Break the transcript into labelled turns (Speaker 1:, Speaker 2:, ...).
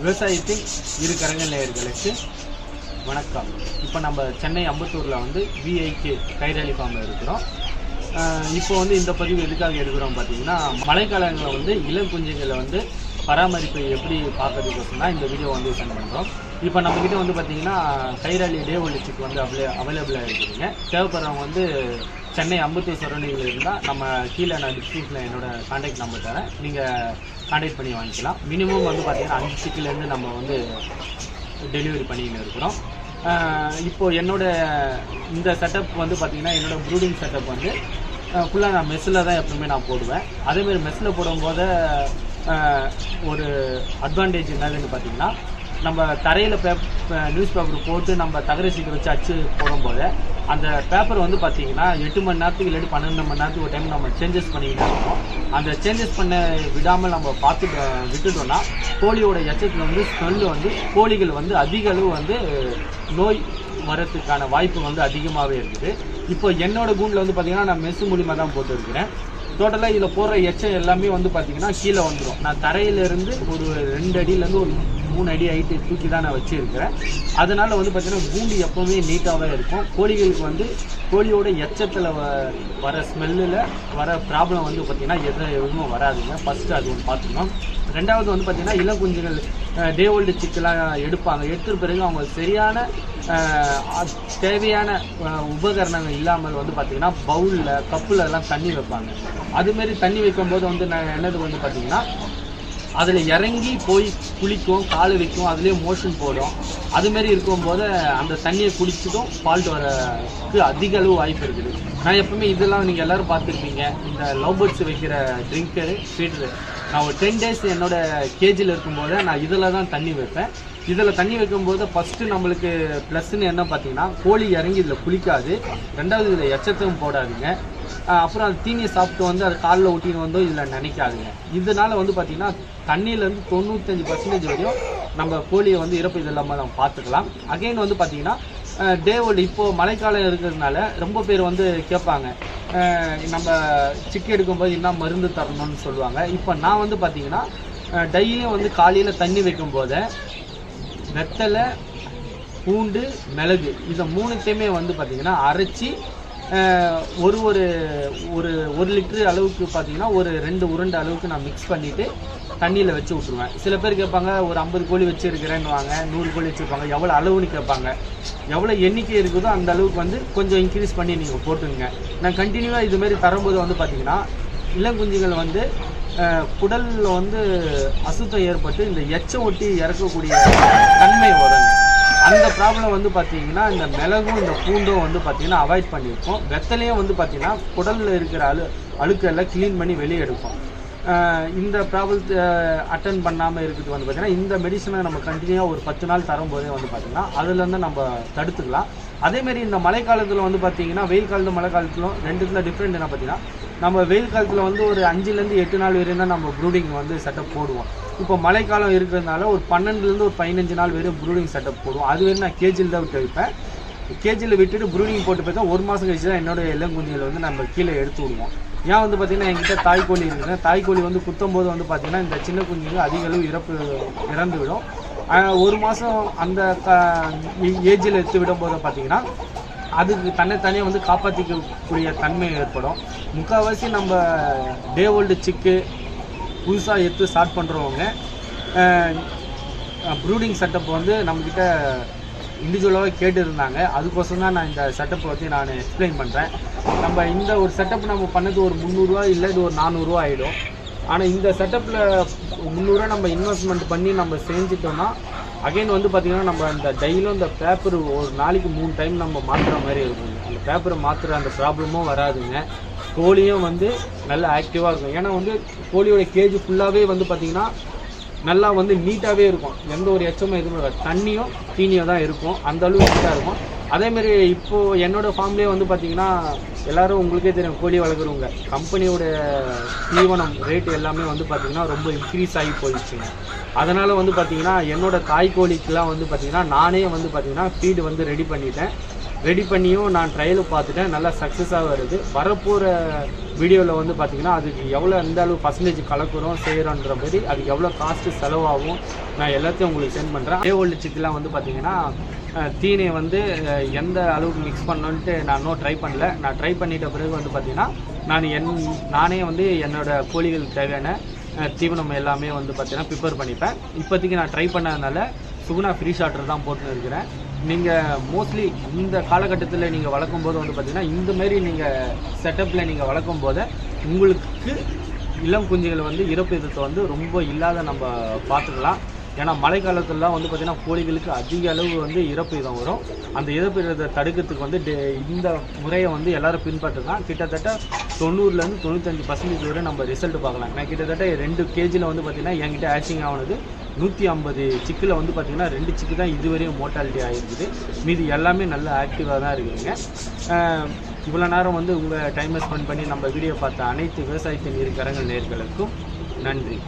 Speaker 1: விவசாயத்தின் இரு கரங்கள் நேயர்களுக்கு வணக்கம். இப்போ நம்ம சென்னை அம்பத்தூரில் வந்து விஐகே கைரளி ஃபார்மில் இருக்கிறோம். இப்போ வந்து இந்த பதிவு எதுக்காக எடுக்கிறோம் பார்த்தீங்கன்னா மழைக்காலங்களில் வந்து இளம் குஞ்சுகளை வந்து பராமரிப்பை எப்படி பார்க்கறதுக்கோசம் தான் இந்த வீடியோ வந்து சென்ட் பண்ணுறோம் இப்போ நம்மக்கிட்ட வந்து பார்த்தீங்கன்னா கைராளி டே ஒலிச்சிக்கு வந்து அவைல அவைலபிளாக இருக்குதுங்க. தேவைப்படுறவங்க வந்து சென்னை அம்பத்தூர் சரௌண்டிங்கில் இருந்தால் நம்ம கீழே நான் டிஸ்கிரிப்ஷனில் என்னோட காண்டாக்ட் நம்பர் தரேன். நீங்கள் காண்டாக்ட் பண்ணி வாங்கிக்கலாம். மினிமம் வந்து பார்த்தீங்கன்னா அஞ்சு சிக்கிலேருந்து நம்ம வந்து டெலிவரி பண்ணிக்கிட்டு இருக்கிறோம். இப்போது இப்போ இந்த செட்டப் வந்து பார்த்திங்கன்னா என்னோடய ப்ரூடிங் செட்டப் வந்து ஃபுல்லாக நான் மெஸ்ஸில் தான் எப்பவுமே நான் போடுவேன். அதேமாதிரி மெஸ்ஸில் போடும்போது ஒரு அட்வான்டேஜ் என்னதுன்னு பார்த்தீங்கன்னா நம்ம தரையில் பேப் நியூஸ் பேப்பர் போட்டு நம்ம தகர சீக்கிரம் வச்சு அச்சு போடும்போது அந்த பேப்பர் வந்து பார்த்தீங்கன்னா எட்டு மணி நேரத்துக்கு இல்லாட்டி பன்னெண்டு மணி நேரத்துக்கு ஒரு டைம் நம்ம சேஞ்சஸ் பண்ணிக்கிட்டே இருக்கோம் அந்த சேஞ்சஸ் பண்ண விடாமல் நம்ம பார்த்து விட்டுட்டோம்னா கோழியோட எச்சத்தில் வந்து ஸ்மெல்லு வந்து கோழிகள் வந்து அதிக அளவு வந்து நோய் வரத்துக்கான வாய்ப்பு வந்து அதிகமாகவே இருக்குது. இப்போ என்னோட கூண்டில் வந்து பார்த்தீங்கன்னா நான் மெஸ்ஸு மூலிமா தான் போட்டுருக்கிறேன். டோட்டலாக இதில் போடுற எச்சம் எல்லாமே வந்து பார்த்தீங்கன்னா கீழே வந்துடும் நான் தரையிலேருந்து ஒரு ரெண்டு அடியிலேருந்து ஒரு மூணு அடி ஹைட்டு தூக்கி தான் நான் வச்சுருக்கிறேன். அதனால் வந்து பார்த்திங்கன்னா கூண்டு எப்போவுமே நீட்டாகவே இருக்கும். கோழிகளுக்கு வந்து கோழியோட எச்சத்தில் வ வர ஸ்மெல்லில் வர ப்ராப்ளம் வந்து பார்த்திங்கன்னா எதுவும் எதுவும் வராதுங்க. ஃபஸ்ட்டு அது ஒன்று பார்த்துக்கணும் ரெண்டாவது வந்து பார்த்திங்கன்னா இளம் குஞ்சுகள் டே ஓல்டு சிக்கெலாம் எடுப்பாங்க. எடுத்த பிறகு அவங்க சரியான தேவையான உபகரணங்கள் இல்லாமல் வந்து பார்த்தீங்கன்னா பவுலில் கப்பில் எல்லாம் தண்ணி வைப்பாங்க. அதுமாரி தண்ணி வைக்கும்போது வந்து நான் என்னது வந்து பார்த்தீங்கன்னா அதில் இறங்கி போய் குளிக்கும் கால் வைக்கும் அதுலேயே மோஷன் போடும். அதுமாரி இருக்கும்போது அந்த தண்ணியை குடிச்சதும் ஃபால்ட் வரக்கு அதிக அளவு வாய்ப்பு இருக்குது. நான் எப்பவுமே இதெல்லாம் நீங்கள் எல்லோரும் பார்த்துருப்பீங்க. இந்த லவ் பேர்ட்ஸ் வைக்கிற ட்ரிங்கரு ஃபீட்ரு நான் ஒரு டென் டேஸ் என்னோட கேஜில் இருக்கும்போது நான் இதில் தான் தண்ணி வைப்பேன். இதில் தண்ணி வைக்கும்போது ஃபஸ்ட்டு நம்மளுக்கு ப்ளஸ்ன்னு என்ன பார்த்தீங்கன்னா கோழி இறங்கி இதில் குளிக்காது. ரெண்டாவது இதில் எச்சத்தையும் போடாதுங்க. அப்புறம் அது தீனியை சாப்பிட்டு வந்து அது காலில் ஊட்டின்னு வந்தோ இதில் நினைக்காதுங்க. இதனால வந்து பார்த்தீங்கன்னா தண்ணியிலேருந்து தொண்ணூத்தஞ்சு பர்சன்டேஜ் வரையும் நம்ம கோழியை வந்து இறப்பு இது இல்லாமல் நம்ம பார்த்துக்கலாம். அகைன் வந்து பார்த்தீங்கன்னா டே ஓல்டு இப்போது மழைக்காலம் இருக்கிறதுனால ரொம்ப பேர் வந்து கேட்பாங்க. நம்ம சிக்கி எடுக்கும்போது என்ன மருந்து தரணும்னு சொல்லுவாங்க. இப்போ நான் வந்து பார்த்தீங்கன்னா டெய்லியும் வந்து காலையில் தண்ணி வைக்கும் போது வெத்தலை பூண்டு மிளகு இதை மூணுத்தையுமே வந்து பார்த்தீங்கன்னா அரைச்சி ஒரு ஒரு ஒரு ஒரு லிட்டரு அளவுக்கு பார்த்தீங்கன்னா ஒரு ரெண்டு உருண்டை அளவுக்கு நான் மிக்ஸ் பண்ணிவிட்டு தண்ணியில் வச்சு விட்ருவேன் சில பேர் கேட்பாங்க ஒரு ஐம்பது கோழி வச்சுருக்கிறேன்னு வாங்க நூறு கோழி வச்சுருப்பாங்க எவ்வளோ அளவுன்னு கேட்பாங்க. எவ்வளோ எண்ணிக்கை இருக்குதோ அந்த அளவுக்கு வந்து கொஞ்சம் இன்க்ரீஸ் பண்ணி நீங்கள் போட்டுங்க நான் கண்டினியூவாக இதுமாரி தரும்போது வந்து பார்த்தீங்கன்னா இளங்குஞ்சுகள் வந்து குடலில் வந்து அசுத்தம் ஏற்பட்டு இந்த எச்சம் ஒட்டி இறக்கக்கூடிய தன்மை வருங்க. அந்த ப்ராப்ளம் வந்து பார்த்தீங்கன்னா இந்த மிளகும் இந்த பூண்டும் வந்து பார்த்தீங்கன்னா அவாய்ட் பண்ணியிருக்கோம் வெத்தலையும் வந்து பார்த்தீங்கன்னா குடலில் இருக்கிற அழு அழுக்கெல்லாம் க்ளீன் பண்ணி வெளியே எடுக்கும் இந்த ப்ராப்ளத்தை அட்டன் பண்ணாமல் இருக்குது வந்து பார்த்திங்கன்னா இந்த மெடிசனை நம்ம கண்டினியூவாக ஒரு பத்து நாள் தரும்போதே வந்து பார்த்திங்கன்னா அதுலேருந்து நம்ம தடுத்துக்கலாம். அதேமாரி இந்த மழைக்காலத்தில் வந்து பார்த்தீங்கன்னா வெயில் காலத்து மழை காலத்திலும் ரெண்டுத்துல டிஃப்ரெண்ட் என்ன பார்த்தீங்கன்னா நம்ம வெயில் காலத்தில் வந்து ஒரு அஞ்சுலேருந்து எட்டு நாள் வரையும் தான் நம்ம ப்ரூடிங் வந்து செட்டப் போடுவோம். இப்போ மழைக்காலம் இருக்கிறதுனால ஒரு பன்னெண்டுலேருந்து ஒரு பதினஞ்சு நாள் வரையும் ப்ரூடிங் செட்டப் போடுவோம் அது வரையும் நான் கேஜியில் தான் விட்டு வைப்பேன். கேஜியில் விட்டுட்டு ப்ரூடிங் போட்டு போய் ஒரு மாதம் கழிச்சு தான் என்னோட இளங்குஞ்சுகளை வந்து நம்ம கீழே எடுத்து விடுவோம். ஏன் வந்து பார்த்திங்கன்னா என்கிட்ட தாய்க்கோழி இருக்குது தாய்க்கோழி வந்து குத்தும் போது வந்து பார்த்திங்கன்னா இந்த சின்ன குஞ்சுகள் அதிக அளவு இறப்பு இறந்து விடும் ஒரு மாதம் அந்த க ஏஜில் எடுத்து விடும்போது பார்த்திங்கன்னா அதுக்கு தன்னைத்தானே வந்து காப்பாற்றிக்கக்கூடிய தன்மை ஏற்படும். முக்கால்வாசி நம்ம டே ஓல்டு சிக்கு புதுசாக எடுத்து ஸ்டார்ட் பண்ணுறவங்க ப்ரூடிங் செட்டப் வந்து நம்மக்கிட்ட இண்டிவிஜுவலாகவே கேட்டு இருந்தாங்க தான் நான் இந்த செட்டப்பை பற்றி நான் எக்ஸ்பிளைன் பண்ணுறேன் நம்ம இந்த ஒரு செட்டப் நம்ம பண்ணது ஒரு முந்நூறுரூவா இல்லை இது ஒரு நானூறுரூவா ஆகிடும் ஆனால் இந்த செட்டப்பில் முந்நூறுரூவா நம்ம இன்வெஸ்ட்மெண்ட் பண்ணி நம்ம செஞ்சிட்டோம்னா அகைன் வந்து பார்த்திங்கன்னா நம்ம இந்த டெய்லியும் இந்த பேப்பர் ஒரு நாளைக்கு மூணு டைம் நம்ம மாற்றுற மாதிரி இருக்கும் அந்த பேப்பரை மாற்றுற அந்த ப்ராப்ளமும் வராதுங்க. கோழியும் வந்து நல்லா ஆக்டிவாக இருக்கும். ஏன்னா வந்து கோழியோட கேஜ் ஃபுல்லாகவே வந்து பார்த்திங்கன்னா நல்லா வந்து நீட்டாகவே இருக்கும். எந்த ஒரு எச்சமும் எதுவுமே இருக்காது தண்ணியும் தீனியும் தான் இருக்கும். அந்த அளவு நீட்டாக இருக்கும். அதேமாரி இப்போது என்னோட ஃபார்ம்லேயே வந்து பார்த்தீங்கன்னா எல்லோரும் உங்களுக்கே தெரியும் கோழி வளர்க்குறவங்க. கம்பெனியோட தீவனம் ரேட்டு எல்லாமே வந்து பார்த்திங்கன்னா ரொம்ப இன்க்ரீஸ் ஆகி போயிடுச்சுங்க. அதனால் வந்து பார்த்திங்கன்னா என்னோடய தாய் கோழிக்கெலாம் வந்து பார்த்திங்கன்னா நானே வந்து பார்த்திங்கன்னா ஃபீடு வந்து ரெடி பண்ணிட்டேன். ரெடி பண்ணியும் நான் ட்ரையலு பார்த்துட்டேன். நல்லா சக்ஸஸாக வருது. வரப்போகிற வீடியோவில் வந்து பார்த்திங்கன்னா அதுக்கு எவ்வளோ எந்த அளவு பர்சன்டேஜ் கலக்குறோம் செய்கிறோன்ற மாதிரி அதுக்கு எவ்வளோ காஸ்ட்டு செலவாகும் நான் எல்லாத்தையும் உங்களுக்கு சென்ட் பண்ணுறேன் அதே ஓல்டு வந்து பார்த்திங்கன்னா தீனை வந்து எந்த அளவுக்கு மிக்ஸ் பண்ணணுன்ட்டு நான் இன்னும் ட்ரை பண்ணல. நான் ட்ரை பண்ணிட்ட பிறகு வந்து பார்த்திங்கன்னா நான் என் நானே வந்து என்னோடய கோழிகளுக்கு தேவையான தீவனம் எல்லாமே வந்து பார்த்தீங்கன்னா ப்ரிப்பேர் பண்ணிப்பேன். இப்போதைக்கு நான் ட்ரை பண்ணதுனால சுகுணா ஃப்ரீ ஷாட்டர் தான் போட்டுன்னு இருக்கிறேன். நீங்கள் மோஸ்ட்லி இந்த காலகட்டத்தில் நீங்கள் வளர்க்கும் போது வந்து பார்த்தீங்கன்னா இந்த மாதிரி நீங்கள் செட்டப்பில் நீங்கள் வளர்க்கும் போது உங்களுக்கு இளம் குஞ்சுகள் வந்து இறப்பு எதிர்த்து வந்து ரொம்ப இல்லாத நம்ம பார்த்துக்கலாம். ஏன்னா மழை காலத்துலலாம் வந்து பார்த்திங்கன்னா கோழிகளுக்கு அதிக அளவு வந்து இறப்பு இதம் வரும். அந்த இறப்பு இதை தடுக்கிறதுக்கு வந்து டே- இந்த முறையை வந்து எல்லோரும் பின்பற்றலாம் கிட்டத்தட்ட தொண்ணூறுலேருந்து தொண்ணூத்தஞ்சு பர்சன்டேஜ் வரை நம்ம ரிசல்ட் பார்க்கலாம். நான் கிட்டத்தட்ட ரெண்டு கேஜியில் வந்து பார்த்திங்கன்னா என்கிட்ட ஆச்சிங் ஆனது நூற்றி ஐம்பது சிக்கில் வந்து பார்த்திங்கன்னா ரெண்டு சிக்கு தான் இதுவரையும் மோட்டாலிட்டி ஆகிருக்குது மீதி எல்லாமே நல்ல ஆக்டிவாக தான் இருக்குதுங்க. இவ்வளோ நேரம் வந்து உங்கள் டைமை ஸ்பெண்ட் பண்ணி நம்ம வீடியோ பார்த்த அனைத்து விவசாயத்தின் இரு கரங்கள் நேர்களுக்கும் நன்றி.